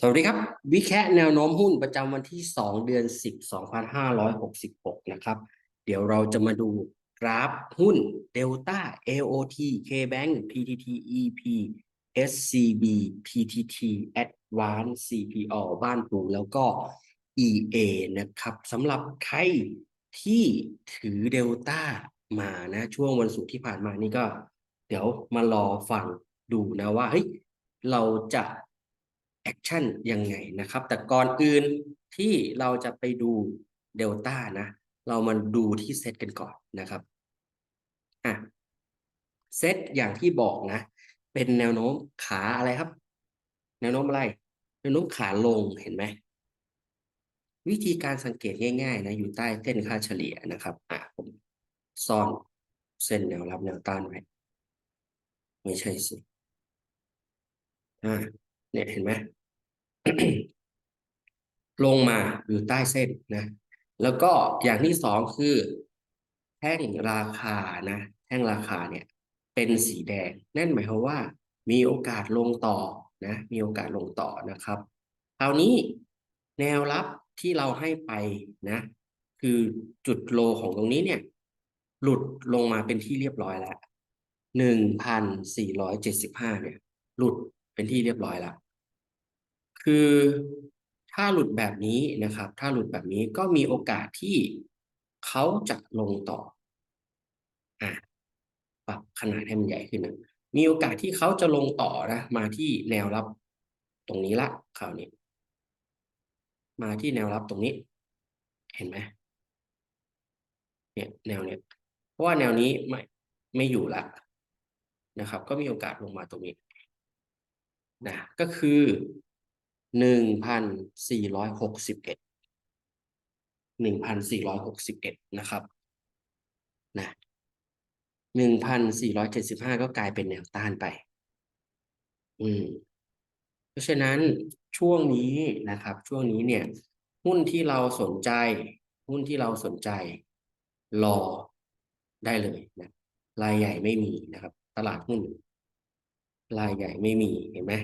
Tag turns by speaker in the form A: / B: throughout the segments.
A: สวัสดีครับ วิแคะแนวโน้มหุ้นประจำวันที่ 2 เดือน 10 2566 นะครับ เดี๋ยวเราจะมาดูกราฟหุ้น Delta AOT KBank PTT EP SCB PTT Advance CPO บ้านปูแล้วก็ EA นะครับสำหรับใครที่ถือ Delta มานะช่วงวันศุกร์ที่ผ่านมานี่ก็ เดี๋ยวมารอฟังดูนะว่าเฮ้ยเราจะ แอคชั่นยังไงนะครับ แต่ก่อนอื่นที่เราจะไปดูเดลต้านะ เรามาดูที่เซตกันก่อนนะครับอะเซตอย่างที่บอกนะ เป็นแนวโน้มขาอะไรครับ แนวโน้มอะไร แนวโน้มขาลงเห็นไหมวิธีการสังเกตง่ายๆนะอยู่ใต้เส้นค่าเฉลี่ยนะครับอะผมซ่อนเส้นแนวรับแนวต้านไว้ไม่ใช่สิอ่าเนี่ยเห็นไหม ลงมาอยู่ใต้เส้นนะ แล้วก็อย่างที่สองคือ แท่งราคานะ แท่งราคาเนี่ย เป็นสีแดง นั่นหมายความว่า มีโอกาสลงต่อนะ มีโอกาสลงต่อนะครับ คราวนี้แนวรับที่เราให้ไปนะ คือจุดโลของตรงนี้เนี่ย หลุดลงมาเป็นที่เรียบร้อยแล้วหนึ่งพันสี่ร้อยเจ็ดสิบห้าเนี่ย หลุดเป็นที่เรียบร้อยแล้ว คือถ้าหลุดแบบนี้นะครับ ถ้าหลุดแบบนี้ก็มีโอกาสที่เขาจะลงต่ออะปรับขนาดให้มันใหญ่ขึ้นนะมีโอกาสที่เขาจะลงต่อนะมาที่แนวรับตรงนี้ละคราวนี้ มาที่แนวรับตรงนี้ เห็นไหมเนี่ยแนวเนี้ยเพราะว่าแนวนี้ไม่ไม่อยู่ละนะครับ ก็มีโอกาสลงมาตรงนี้นะก็คือ หนึ่งพันสี่ร้อยหกสิบเอ็ดหนึ่งพันสี่ร้อยหกสิบเอ็ดนะครับนะหนึ่งพันสี่ร้อยเจ็ดสิบห้าก็กลายเป็นแนวต้านไป อืม เพราะฉะนั้นช่วงนี้นะครับ ช่วงนี้เนี่ย หุ้นที่เราสนใจ หุ้นที่เราสนใจ รอได้เลยนะรายใหญ่ไม่มีนะครับ ตลาดหุ้นรายใหญ่ไม่มีเห็นไหม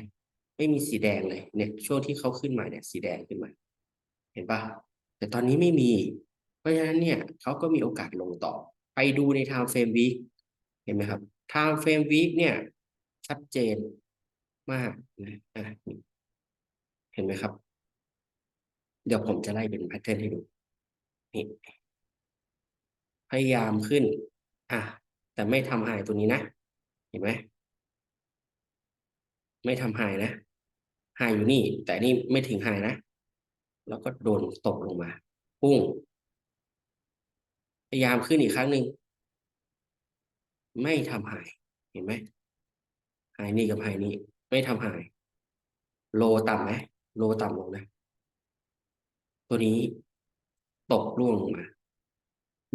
A: ไม่มีสีแดงเลยเนี่ยช่วงที่เขาขึ้นมาเนี่ยสีแดงขึ้นมา เห็นปะแต่ตอนนี้ไม่มี เพราะฉะนั้นเนี่ยเขาก็มีโอกาสลงต่อ ไปดูใน time frame week เห็นไหมครับ time frame week เนี่ยชัดเจนมากนะอะเห็นไหมครับ เดี๋ยวผมจะไล่เป็นแพทเทิร์นให้ดูนี่พยายามขึ้น อะ แต่ไม่ทำหายตัวนี้นะ เห็นไหม ไม่ทำหายนะหายอยู่นี่ แต่นี่ไม่ถึงหายนะ แล้วก็โดนตกลงมาปุ้งพยายามขึ้นอีกครั้งหนึ่งไม่ทำหายเห็นไหมหายนี่กับหายนี่ไม่ทำหาย โลต่ำไหมโลต่ำลงนะ ตัวนี้ตกร่วงลงมา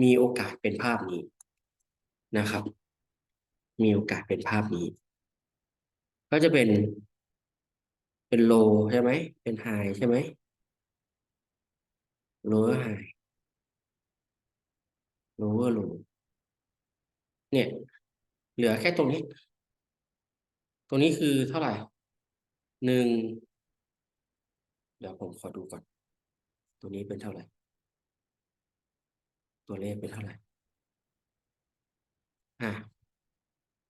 A: มีโอกาสเป็นภาพนี้นะครับ มีโอกาสเป็นภาพนี้ ก็จะเป็น เป็นโลใช่ไหม เป็นไฮใช่ไหมโลเวอร์ไฮโลเวอร์โลเนี่ย เหลือแค่ตรงนี้ ตรงนี้คือเท่าไหร่หนึ่งเดี๋ยวผมขอดูก่อน ตัวนี้เป็นเท่าไหร่ ตัวเลขเป็นเท่าไหร่ อะ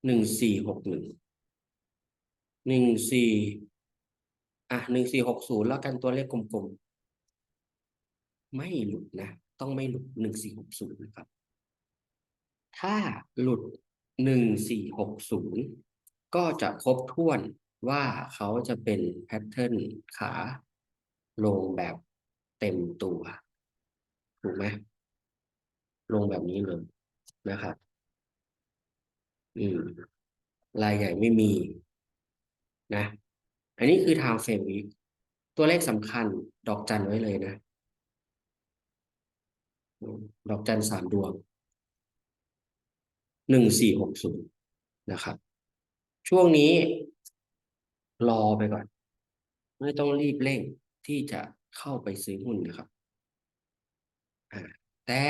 A: หนึ่งสี่หกหนึ่ง หนึ่งสี่อะหนึ่งสี่หกศูนย์แล้วกันตัวเลขกลมๆ ไม่หลุดนะ ต้องไม่หลุดหนึ่งสี่หกศูนย์นะครับ ถ้าหลุดหนึ่งสี่หกศูนย์ก็จะครบถ้วนว่าเขาจะเป็นแพทเทิร์นขาลงแบบเต็มตัว ถูกไหมลงแบบนี้เลยนะครับ อืมรายใหญ่ไม่มี นะ อันนี้คือ time frame week ตัวเลขสำคัญดอกจันไว้เลยนะ ดอกจันสามดวงหนึ่งสี่หกศูนย์นะครับ ช่วงนี้รอไปก่อน ไม่ต้องรีบเร่งที่จะเข้าไปซื้อหุ้นนะครับแต่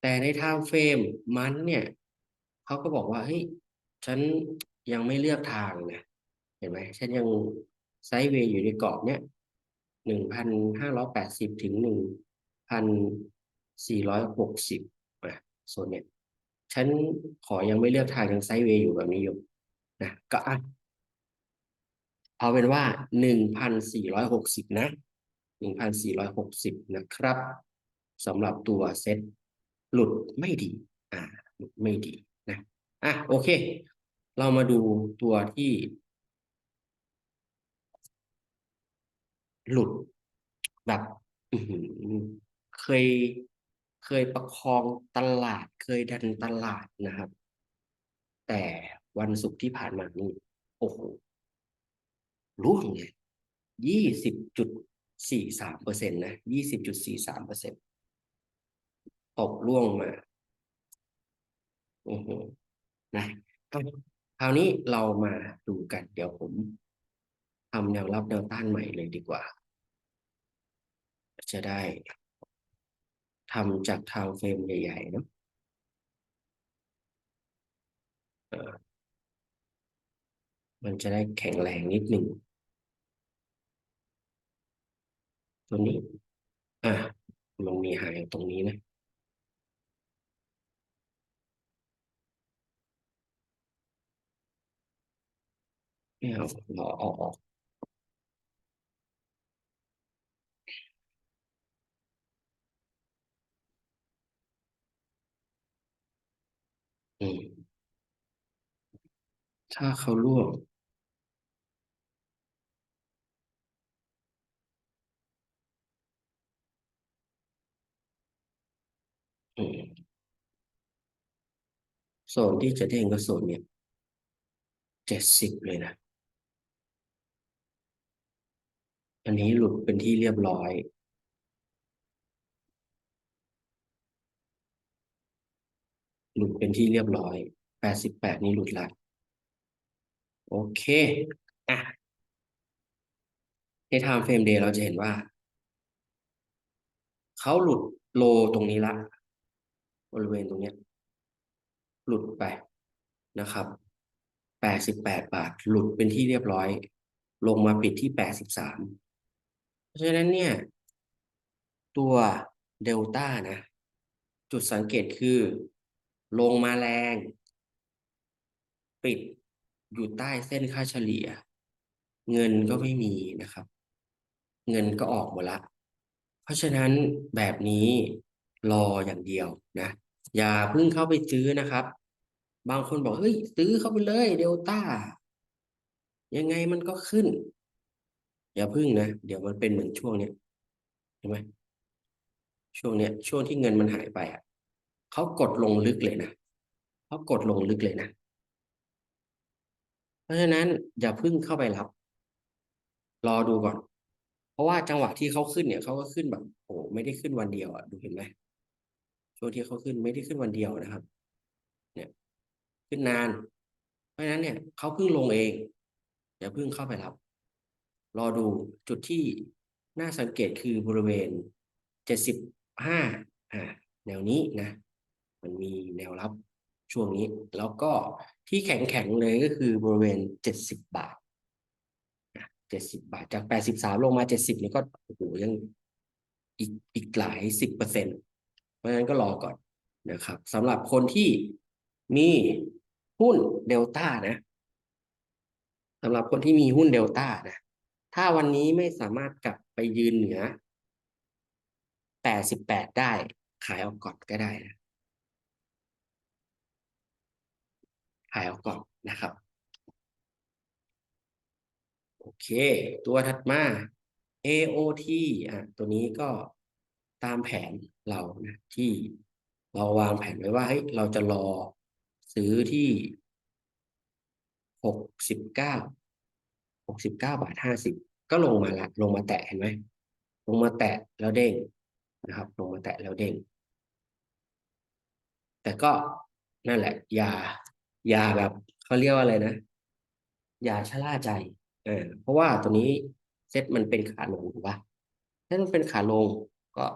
A: แต่ใน time frame มันเนี่ย เขาก็บอกว่าเฮ้ยฉัน ยังไม่เลือกทางนะเห็นไหมฉันยังไซด์เวย์อยู่ในกรอบเนี้ยหนึ่งพันห้าร้อยแปดสิบถึงหนึ่งพันสี่ร้อยหกสิบอะโซนเนี้ยฉันขอยังไม่เลือกทางยังไซด์เวย์อยู่แบบนี้อยู่นะก็อะเอาเป็นว่าหนึ่งพันสี่ร้อยหกสิบนะหนึ่งพันสี่ร้อยหกสิบนะครับสำหรับตัวเซ็ตหลุดไม่ดี อ่า หลุดไม่ดีนะ อะ โอเค เรามาดูตัวที่ หลุดแบบเคยเคยประคองตลาดเคยดันตลาดนะครับ แต่วันศุกร์ที่ผ่านมานี่โอ้โหร่วงเลยยี่สิบจุดสี่สามเปอร์เซ็นต์นะยี่สิบจุดสี่สามเปอร์เซ็นต์ตกร่วงมา โอ้โห นะ คราวนี้เรามาดูกัน เดี๋ยวผมทำแนวรับแนวต้านใหม่เลยดีกว่า จะได้ทำจากทาวเฟรมใหญ่ๆเนาะมันจะได้แข็งแรงนิดหนึ่งตัวนี้ อะมันมีหายตรงนี้นะ ไม่เอาเราเอาออกอืมถ้าเขาร่วงอืมโซนที่จะเด้งก็โซนเนี่ยเจ็ดสิบเลยนะ อันนี้หลุดเป็นที่เรียบร้อย หลุดเป็นที่เรียบร้อยแปดสิบแปดนี่หลุดละโอเค อะ ใน time frame day เราจะเห็นว่า เขาหลุดโลตรงนี้ละ บริเวณตรงเนี้ย หลุดไปนะครับแปดสิบแปดบาท หลุดเป็นที่เรียบร้อย ลงมาปิดที่แปดสิบสาม ราะฉะนั้นเนี่ย ตัวเดลต้านะ จุดสังเกตคือ ลงมาแรง ปิดอยู่ใต้เส้นค่าเฉลี่ย เงินก็ไม่มีนะครับ เงินก็ออกหมดละ เพราะฉะนั้นแบบนี้รออย่างเดียวนะ อย่าเพิ่งเข้าไปซื้อนะครับ บางคนบอกเฮ้ย ซื้อเข้าไปเลยเดลต้ายังไงมันก็ขึ้น อย่าพึ่งนะ เดี๋ยวมันเป็นเหมือนช่วงเนี้ยเห็นไหมช่วงเนี้ยช่วงที่เงินมันหายไปอะเขากดลงลึกเลยนะเขากดลงลึกเลยนะเพราะฉะนั้นอย่าพึ่งเข้าไปรับ รอดูก่อน เพราะว่าจังหวะที่เขาขึ้นเนี่ยเขาก็ขึ้นแบบโอ้ไม่ได้ขึ้นวันเดียวอะดูเห็นไหมช่วงที่เขาขึ้นไม่ได้ขึ้นวันเดียวนะครับ เนี่ย ขึ้นนาน เพราะฉะนั้นเนี่ยเขาเพิ่งลงเอง อย่าเพิ่งเข้าไปรับ รอดูจุดที่น่าสังเกตคือบริเวณเจ็ดสิบห้าอ่าแนวนี้นะ มันมีแนวรับช่วงนี้ แล้วก็ที่แข็งแข็งเลยก็คือบริเวณเจ็ดสิบบาทเจ็ดสิบบาทจากแปดสิบสามลงมาเจ็ดสิบนี่ก็โอ้โหยังอีกอีกหลายสิบเปอร์เซ็นต์เพราะฉะนั้นก็รอก่อนนะครับสำหรับคนที่มีหุ้นเดลต้านะสำหรับคนที่มีหุ้นเดลต้านะ ถ้าวันนี้ไม่สามารถกลับไปยืนเหนือแปดสิบแปดได้ขายออกก่อนก็ได้นะขายออกก่อนนะครับ โอเค ตัวถัดมา AOT อะตัวนี้ก็ตามแผนเรานะที่เราวางแผนไว้ว่าเฮ้ยเราจะรอซื้อที่หกสิบเก้า หกสิบเก้าบาทห้าสิบก็ลงมาละลงมาแตะเห็นไหมลงมาแตะแล้วเด้งนะครับ ลงมาแตะแล้วเด้ง แต่ก็นั่นแหละ อย่าอย่าแบบเขาเรียกว่าอะไรนะ อย่าชะล่าใจ เออ เพราะว่าตัวนี้เซ็ตมันเป็นขาลงถูกปะถ้ามันเป็นขาลงก็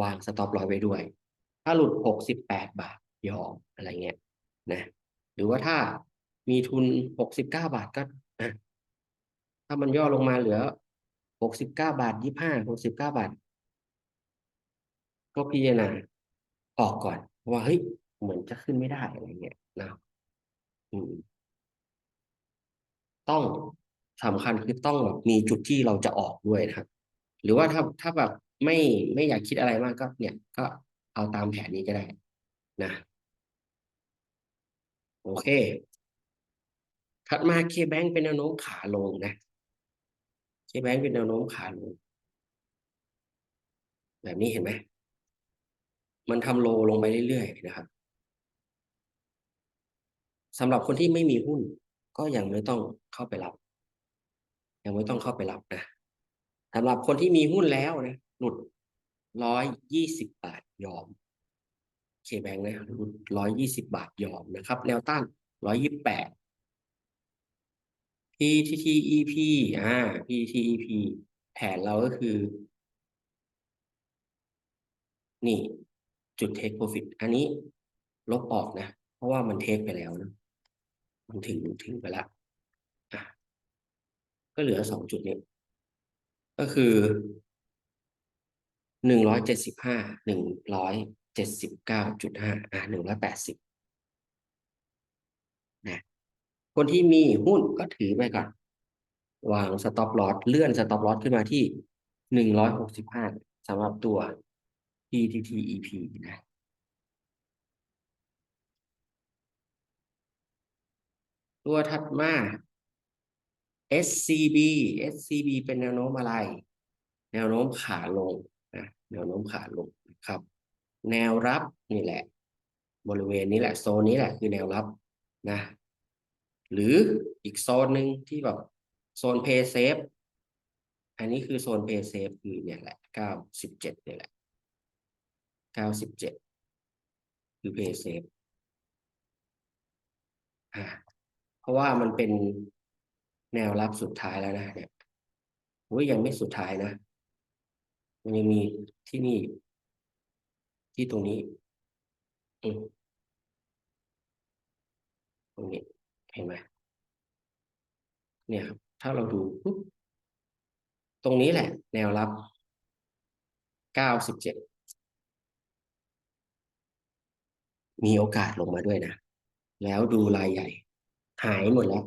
A: วางสต็อปลอยไว้ด้วย ถ้าหลุดหกสิบแปดบาทยอมอะไรเงี้ยนะ หรือว่าถ้า มีทุนหกสิบเก้าบาทก็ถ้ามันย่อลงมาเหลือหกสิบเก้าบาทยี่ห้าหกสิบเก้าบาท ก็พิจารณาออกก่อน ว่าเฮ้ยเหมือนจะขึ้นไม่ได้อะไรเงี้ยนะอืม ต้องสำคัญคือต้องแบบมีจุดที่เราจะออกด้วยนะครับ หรือว่าถ้าถ้าแบบไม่ไม่อยากคิดอะไรมากก็ เนี่ย ก็เอาตามแผนนี้ก็ได้นะ โอเค ถัดมาเคแบงเป็นแนวโน้มขาลงนะเคแบงเป็นแนวโน้มขาลง แบบนี้เห็นไหมมันทำโลลงไปเรื่อยๆนะครับสำหรับคนที่ไม่มีหุ้น ก็ยังไม่ต้องเข้าไปรับ ยังไม่ต้องเข้าไปรับนะสำหรับคนที่มีหุ้นแล้วนะหลุดร้อยยี่สิบบาทยอมเคแบงนะหลุดร้อยยี่สิบบาทยอมนะครับ แนวต้านร้อยยี่แปด PTTEP อ่า PTTEP แผนเราก็คือ นี่ จุด take profit อันนี้ลบออกนะ เพราะว่ามันเทคไปแล้วนะ มันถึงถึงไปแล้วอะก็เหลือสองจุดนี้ ก็คือหนึ่งร้อยเจ็ดสิบห้าหนึ่งร้อยเจ็ดสิบเก้าจุดห้าอะหนึ่งร้อยแปดสิบนะ คนที่มีหุ้นก็ถือไปก่อน วางสต็อปลอสเลื่อนสต็อปลอสขึ้นมาที่หนึ่งร้อยหกสิบห้าสำหรับตัว PTTEP นะตัวถัดมา SCB SCB เป็นแนวโน้มอะไร แนวโน้มขาลงนะแนวโน้มขาลงนะครับ แนวรับนี่แหละ บริเวณนี้แหละโซนนี้แหละคือแนวรับนะ หรืออีกโซนหนึ่งที่แบบโซนเพย์เซฟอันนี้คือโซนเพย์เซฟคือเนี่ยแหละเก้าสิบเจ็ดเนี่ยแหละเก้าสิบเจ็ดคือเพย์เซฟอ่าเพราะว่ามันเป็นแนวรับสุดท้ายแล้วนะเนี่ยโอ้ยยังไม่สุดท้ายนะ มันยังมีที่นี่ ที่ตรงนี้ อืมตรงนี้ เห็นไหมเนี่ยครับถ้าเราดูปุ๊บตรงนี้แหละ แนวรับเก้าสิบเจ็ดมีโอกาสลงมาด้วยนะ แล้วดูรายใหญ่ หายหมดแล้ว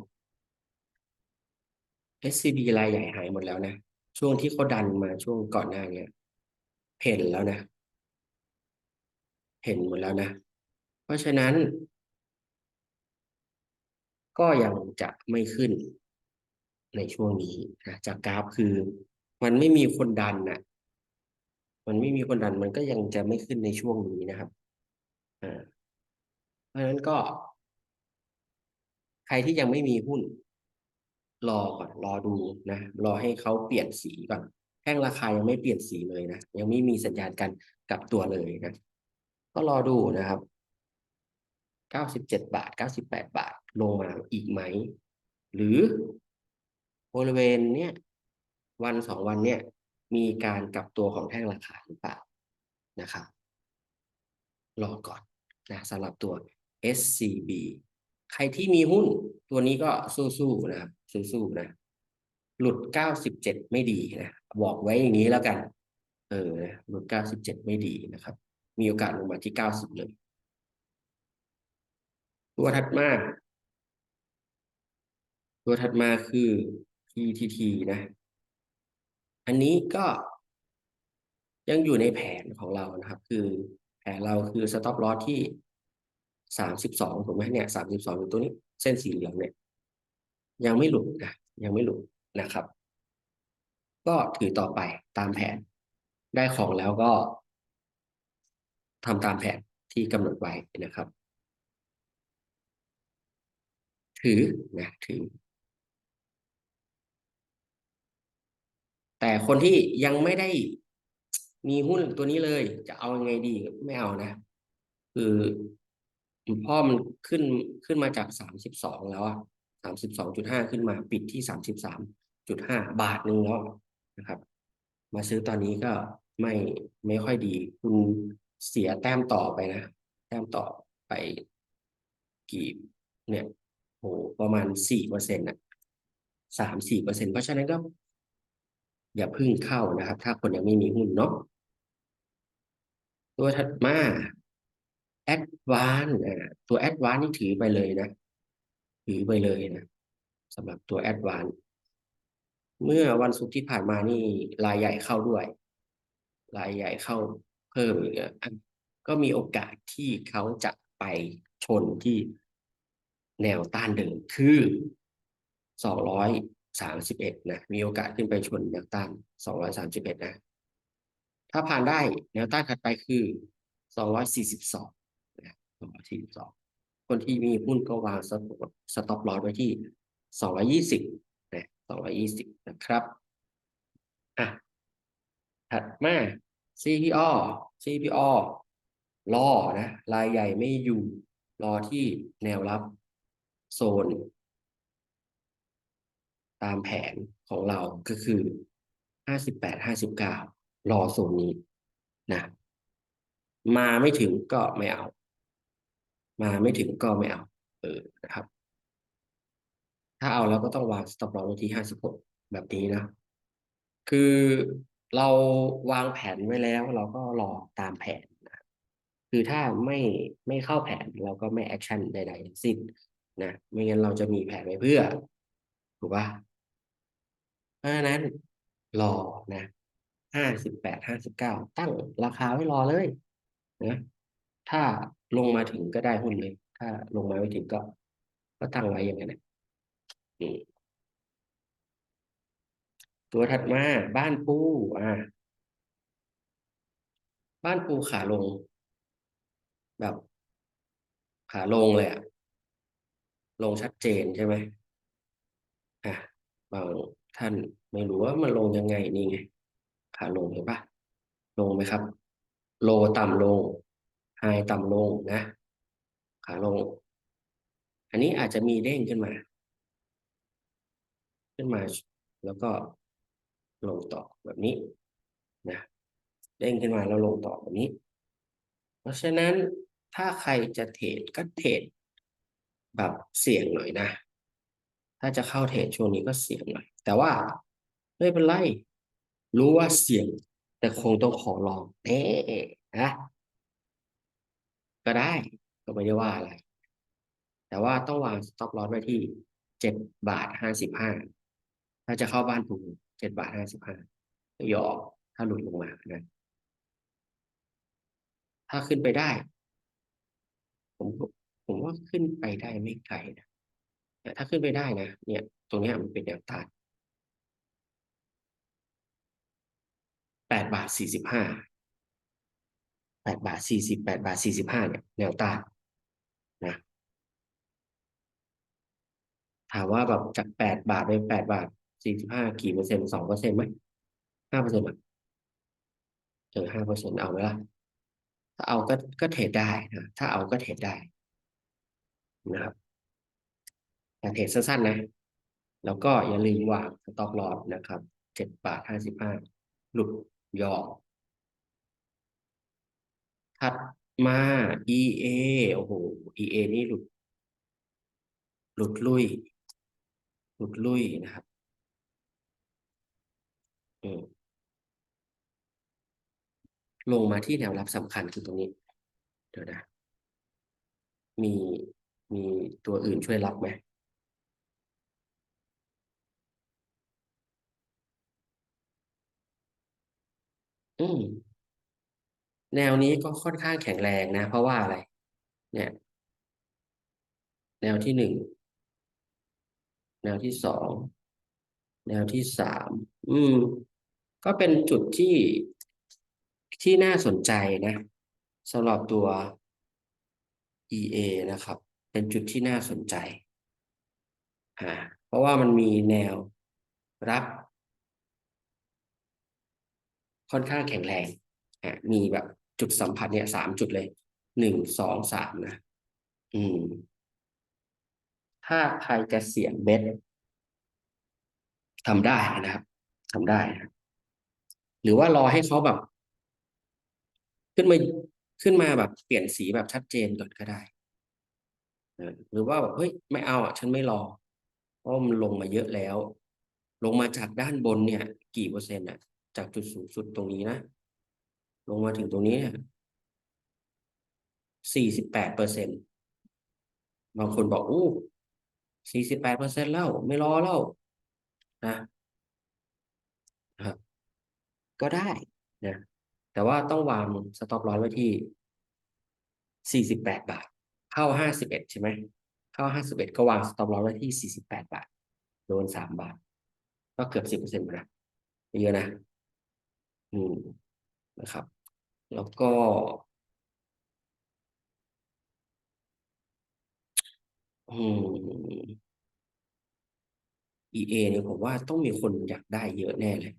A: SCB รายใหญ่หายหมดแล้วนะ ช่วงที่เขาดันมาช่วงก่อนหน้าเนี้ยเห็นแล้วนะ เห็นหมดแล้วนะ เพราะฉะนั้น ก็ยังจะไม่ขึ้นในช่วงนี้นะจากกราฟคือ มันไม่มีคนดันนะมันไม่มีคนดันมันก็ยังจะไม่ขึ้นในช่วงนี้นะครับอ่าเพราะฉะนั้นก็ ใครที่ยังไม่มีหุ้น รอก่อนรอดูนะรอให้เขาเปลี่ยนสีก่อนแท่งราคายังไม่เปลี่ยนสีเลยนะยังไม่มีสัญญาณการกลับตัวเลยนะก็รอดูนะครับ เก้าสิบเจ็ดบาทเก้าสิบแปดบาท ลงมาอีกไหม หรือบริเวณเนี้ยวันสองวันเนี้ยมีการกลับตัวของแท่งราคาหรือเปล่านะครับรอก่อนนะสำหรับตัว SCB ใครที่มีหุ้นตัวนี้ก็สู้ๆนะครับสู้ๆนะ หลุดเก้าสิบเจ็ดไม่ดีนะ บอกไว้อย่างนี้แล้วกัน เออ หลุดเก้าสิบเจ็ดไม่ดีนะครับ มีโอกาสลงมาที่เก้าสิบเลย ตัวถัดมา ตัวถัดมาคือ PTT นะ อันนี้ก็ยังอยู่ในแผนของเรานะครับ คือแผนเราคือ stop loss ที่สามสิบสองถูกไหมเนี่ยสามสิบสองอยู่ตัวนี้เส้นสีเหลืองเนี่ย ยังไม่หลุดนะยังไม่หลุดนะครับ ก็ถือต่อไปตามแผน ได้ของแล้วก็ทำตามแผนที่กำหนดไว้นะครับ ถือนะถือ แต่คนที่ยังไม่ได้มีหุ้นตัวนี้เลย จะเอายังไงดีไม่เอานะ คือพ่อมันขึ้นขึ้นมาจากสามสิบสองแล้วอะสามสิบสองจุดห้าขึ้นมาปิดที่สามสิบสามจุดห้าบาทหนึ่งแล้วนะครับ มาซื้อตอนนี้ก็ไม่ไม่ค่อยดี คุณเสียแต้มต่อไปนะ แต้มต่อไปกี่เนี่ย โหประมาณสี่เปอร์เซ็นต์ะสามสี่เปอร์เซ็นต์เพราะฉะนั้นก็ อย่าพึ่งเข้านะครับ ถ้าคนยังไม่มีหุ้นเนาะตัวถัดมา Advance อ่าตัว Advance นี่ถือไปเลยนะถือไปเลยนะสำหรับตัว Advance เมื่อวันศุกร์ที่ผ่านมานี่รายใหญ่เข้าด้วย รายใหญ่เข้าเพิ่มอีกก็มีโอกาสที่เขาจะไปชนที่ แนวต้านเดิมคือสองร้อยสามสิบเอ็ดนะ มีโอกาสขึ้นไปชนแนวต้านสองร้อยสามสิบเอ็ดนะ ถ้าผ่านได้แนวต้านถัดไปคือสองร้อยสี่สิบสองนะสองร้อยสี่สิบสองคนที่มีหุ้นก็วางสต็อปลอสไว้ที่สองร้อยี่สิบนะสองร้อยี่สิบนะครับ อะ ถัดมา CPO CPO รอนะรายใหญ่ไม่อยู่รอที่แนวรับ โซน ตามแผนของเราก็คือห้าสิบแปดห้าสิบเก้ารอโซนนี้นะ มาไม่ถึงก็ไม่เอา มาไม่ถึงก็ไม่เอา เออนะครับ ถ้าเอาแล้วก็ต้องวาง stop loss ไว้ที่ห้าสิบหกแบบนี้นะ คือเราวางแผนไว้แล้ว เราก็รอตามแผนนะคือถ้าไม่ไม่เข้าแผนเราก็ไม่แอคชั่นใดๆทั้งสิ้น นะไม่งั้นเราจะมีแผนไว้เพื่อ ถูกปะเพราะฉะนั้นรอนะห้าสิบแปดห้าสิบเก้าตั้งราคาไว้รอเลยนะถ้าลงมาถึงก็ได้หุ้นเลย ถ้าลงมาไม่ถึงก็ ก็ตั้งไว้อย่างนั้นนะตัวถัดมาบ้านปูอ่า บ้านปูขาลง แบบ ขาลงเลยอะ ลงชัดเจนใช่ไหมอะบางท่านไม่รู้ว่ามันลงยังไงนี่ไงขาลงเห็นปะลงไหมครับ โลต่ำลงไฮต่ำลงนะ ขาลง อันนี้อาจจะมีเด้งขึ้นมา ขึ้นมา แล้วก็ลงต่อแบบนี้นะเด้งขึ้นมาแล้วลงต่อแบบนี้ เพราะฉะนั้นถ้าใครจะเทรดก็เทรด แบบเสี่ยงหน่อยนะ ถ้าจะเข้าเทรดช่วงนี้ก็เสี่ยงหน่อย แต่ว่าไม่เป็นไร รู้ว่าเสี่ยง แต่คงต้องขอลองเอ๊นะก็ได้ก็ไม่ได้ว่าอะไร แต่ว่าต้องวางสต็อปลอสไว้ที่เจ็ดบาทห้าสิบห้าถ้าจะเข้าบ้านปูเจ็ดบาทห้าสิบห้ายอถ้าหลุดลงมานะถ้าขึ้นไปได้ ผม ผมว่าขึ้นไปได้ไม่ไกลนะแต่ถ้าขึ้นไปได้นะเนี่ย ตรงนี้มันเป็นแนวต้านแปดบาทสี่สิบห้าแปดบาทสี่สิบแปดบาทสี่สิบห้าเนี่ยแนวต้านนะถามว่าแบบจากแปดบาทไปแปดบาทสี่สิบห้ากี่เปอร์เซ็นต์สองเปอร์เซ็นต์ไหมห้าเปอร์เซ็นต์อะเออห้าเปอร์เซ็นต์เอาไหมล่ะถ้าเอาก็ก็เทรดได้นะถ้าเอาก็เทรดได้ นะครับแต่เทรดสั้นๆนะ แล้วก็อย่าลืมวางสต็อกลอสนะครับเจ็ดบาทห้าสิบห้าหลุดย่อถัดมา EA โอ้โห EA นี่หลุด หลุดลุย หลุดลุยนะครับลงมาที่แนวรับสำคัญคือตรงนี้ เดี๋ยวนะ มี มีตัวอื่นช่วยรับไหมอืม แนวนี้ก็ค่อนข้างแข็งแรงนะ เพราะว่าอะไร เนี่ย แนวที่หนึ่ง แนวที่สอง แนวที่สาม อืม ก็เป็นจุดที่ที่น่าสนใจนะสำหรับตัว EA นะครับ เป็นจุดที่น่าสนใจอ่าเพราะว่ามันมีแนวรับ ค่อนข้างแข็งแรงอ่ามีแบบจุดสัมผัสเนี่ยสามจุดเลยหนึ่งสองสามนะ อืม ถ้าใครจะเสี่ยงเบ็ดทำได้นะครับทำได้นะหรือว่ารอให้เขาแบบ ขึ้นมาขึ้นมาแบบเปลี่ยนสีแบบชัดเจนก่อนก็ได้ หรือว่าแบบเฮ้ยไม่เอาอะ ฉันไม่รอเพราะมันลงมาเยอะแล้ว ลงมาจากด้านบนเนี่ย กี่เปอร์เซ็นต์อะ จากจุดสูงสุดตรงนี้นะลงมาถึงตรงนี้เนี่ยสี่สิบแปดเปอร์เซ็นต์บางคนบอกอู้สี่สิบแปดเปอร์เซ็นต์แล้วไม่รอแล้วนะครับก็ได้นะแต่ว่าต้องวางสต็อปลอสไว้ที่สี่สิบแปดบาท เข้าห้าสิบเอ็ดใช่ไหมเข้าห้าสิบเอ็ดก็วางสต็อปลอสไว้ที่สี่สิบแปดบาท โดนสามบาท ก็เกือบสิบเปอร์เซ็นต์นะเยอะนะอืมนะครับ แล้วก็ อืม EA เนี่ยผมว่าต้องมีคนอยากได้เยอะแน่เลย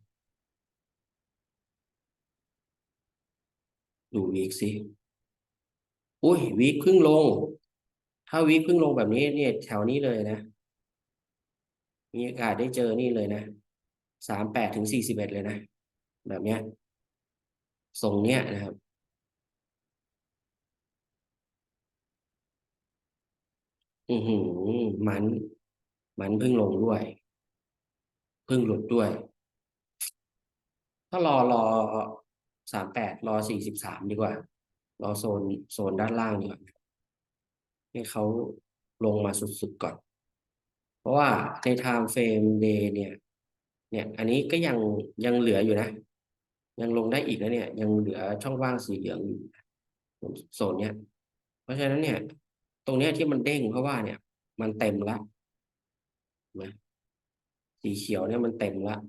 A: ดูวีคสิ อุ้ยวีคเพิ่งลง ถ้าวีคเพิ่งลงแบบนี้เนี่ย แถวนี้เลยนะ มีโอกาสได้เจอนี่เลยนะสามแปดถึงสี่สิบเอ็ดเลยนะ แบบเนี้ยทรงเนี้ยนะครับ อือหือมัน มันเพิ่งลงด้วย เพิ่งหลุดด้วย ถ้ารอรอสามแปดรอสี่สิบสามดีกว่า รอโซนโซนด้านล่างดีกว่าให้เขาลงมาสุดๆก่อน เพราะว่าใน time frame day เนี่ย เนี่ยอันนี้ก็ยังยังเหลืออยู่นะ ยังลงได้อีกนะเนี่ย ยังเหลือช่องว่างสีเหลืองอยู่โซนเนี้ย เพราะฉะนั้นเนี่ย ตรงเนี้ยที่มันเด้งเพราะว่าเนี่ย มันเต็มแล้วนะสีเขียวเนี่ยมันเต็มแล้ว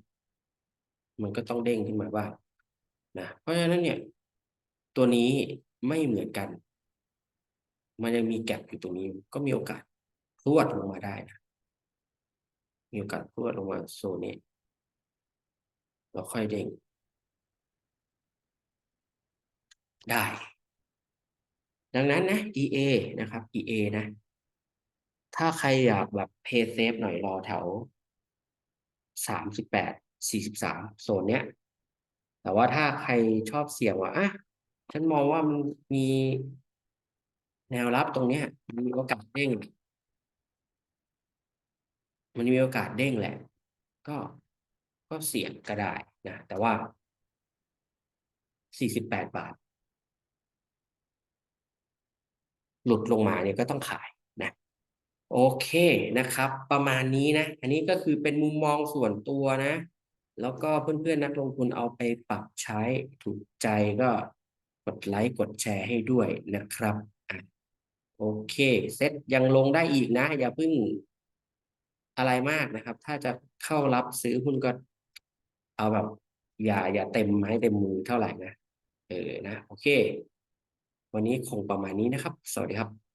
A: มันก็ต้องเด้งขึ้นมาบ้างนะเพราะฉะนั้นเนี่ย ตัวนี้ ไม่เหมือนกัน มันยังมีแกลบอยู่ตรงนี้ ก็มีโอกาสพรวดลงมาได้นะมีโอกาสพรวดลงมาโซนนี้แล้วค่อยเด้งได้ ดังนั้นนะ EA นะครับ EA นะ ถ้าใครอยากแบบ pay safe หน่อยรอแถวสามสิบแปดสี่สิบสามโซนเนี้ย แต่ว่าถ้าใครชอบเสี่ยงว่าอะ ฉันมองว่ามันมีแนวรับตรงเนี้ย มีโอกาสเด้ง มันมีโอกาสเด้งแหละ ก็ก็เสี่ยงก็ได้นะแต่ว่าสี่สิบแปดบาท หลุดลงมาเนี่ยก็ต้องขายนะโอเคนะครับ ประมาณนี้นะ อันนี้ก็คือเป็นมุมมองส่วนตัวนะ แล้วก็เพื่อนๆนักลงทุนเอาไปปรับใช้ถูกใจก็ กดไลค์กดแชร์ให้ด้วยนะครับโอเคเซ็ตยังลงได้อีกนะ อย่าเพิ่งอะไรมากนะครับ ถ้าจะเข้ารับซื้อหุ้นก็ เอาแบบ อย่าอย่าเต็มไม้เต็มมือเท่าไหร่นะเออนะ โอเค วันนี้คงประมาณนี้นะครับ สวัสดีครับ